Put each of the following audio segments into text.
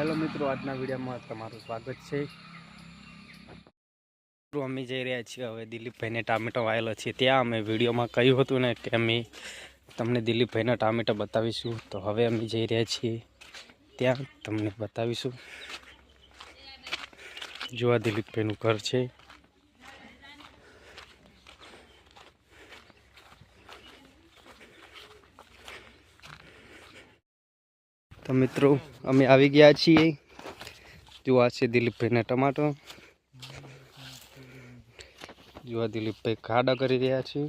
Hello મિત્રો, આજના વિડીયોમાં તમારું સ્વાગત છે. મિત્રો, અમે જઈ રહ્યા છીએ હવે દિલીપભાઈને ટામેટો વાયેલો છે. ત્યાં અમે વિડીયોમાં કહ્યું હતું ને કે અમે તમને દિલીપભાઈના ટામેટા બતાવીશું. તો હવે અમે જઈ રહ્યા છીએ ત્યાં તમને બતાવીશું. જો આ દિલીપભાઈનું ઘર છે. તો મિત્રો, અમે આવી ગયા છીએ. જો આ છે દિલીપભાઈના ટમાટો. જો આ દિલીપભાઈ ખાડા કરી રહ્યા છે.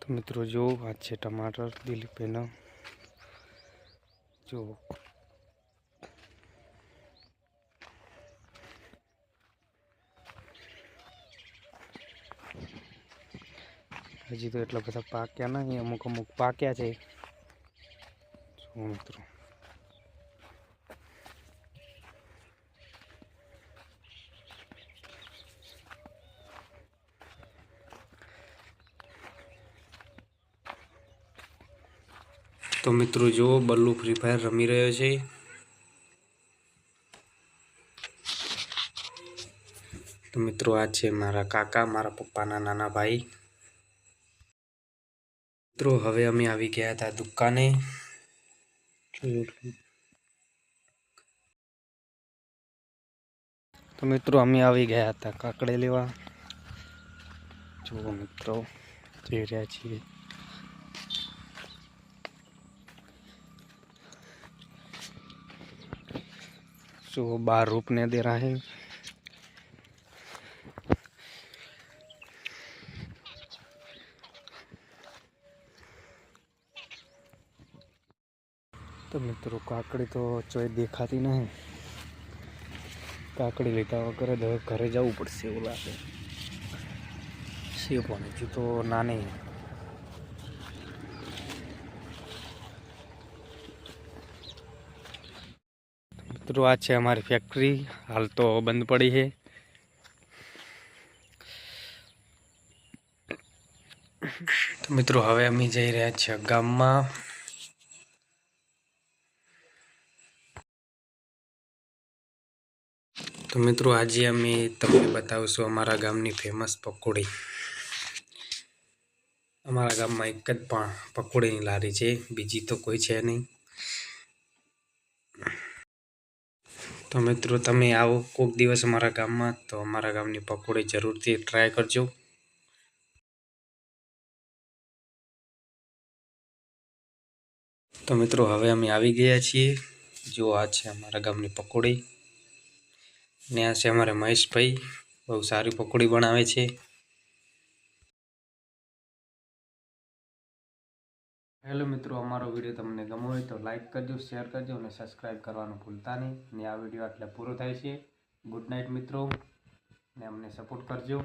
તો મિત્રો જો આ છે ટમાટર દિલીપભાઈના. જો હજી તો એટલા બધા પાક્યા નહીં, અમુક અમુક પાક્યા છે. મિત્રો. તો મિત્રો જો બલ્લુ ફ્રી ફાયર રમી રહ્યો છે. તો મિત્રો આ છે મારા કાકા, મારા પપ્પાના નાના ભાઈ. મિત્રો હવે અમે આવી ગયા હતા દુકાને તો મિત્રો અમે આવી ગયા હતા કાકડે લેવા જુઓ મિત્રો જઈ રહ્યા છીએ जो बाहर रुकने दे रहा है તો મિત્રો, કાકડી તો ચોય દેખાતી નહીં. કાકડી લીધા વગર જ હવે ઘરે જવું પડશે એવું લાગે. છે પણ હજુ તો નાની. મિત્રો, આ છે અમારી ફેક્ટરી હાલ તો બંધ પડી છે. તો મિત્રો, હવે અમે જઈ રહ્યા છીએ ગામમાં. તો મિત્રો, આજે અમે તમને બતાવીશું અમારા ગામની ફેમસ પકોડી. અમારા ગામમાં એક જ પણ પકોડીની લારી છે, બીજી તો કોઈ છે નહીં. તો મિત્રો, તમે આવો કોઈક દિવસ અમારા ગામમાં, તો અમારા ગામની પકોડી જરૂરથી ટ્રાય કરજો. તો મિત્રો, હવે અમે આવી ગયા છીએ. જો આ છે અમારા ગામની પકોડી. ને આ છે અમારે મહેશભાઈ. બહુ સારી પકોડી બનાવે છે. હેલો મિત્રો, અમારો વીડિયો તમને ગમો હોય તો લાઇક કરજો, શેર કરજો અને સબસ્ક્રાઈબ કરવાનું ભૂલતા નહીં. અને આ વીડિયો આટલે પૂરો થાય છે. ગુડ નાઇટ મિત્રો. ને અમને સપોર્ટ કરજો.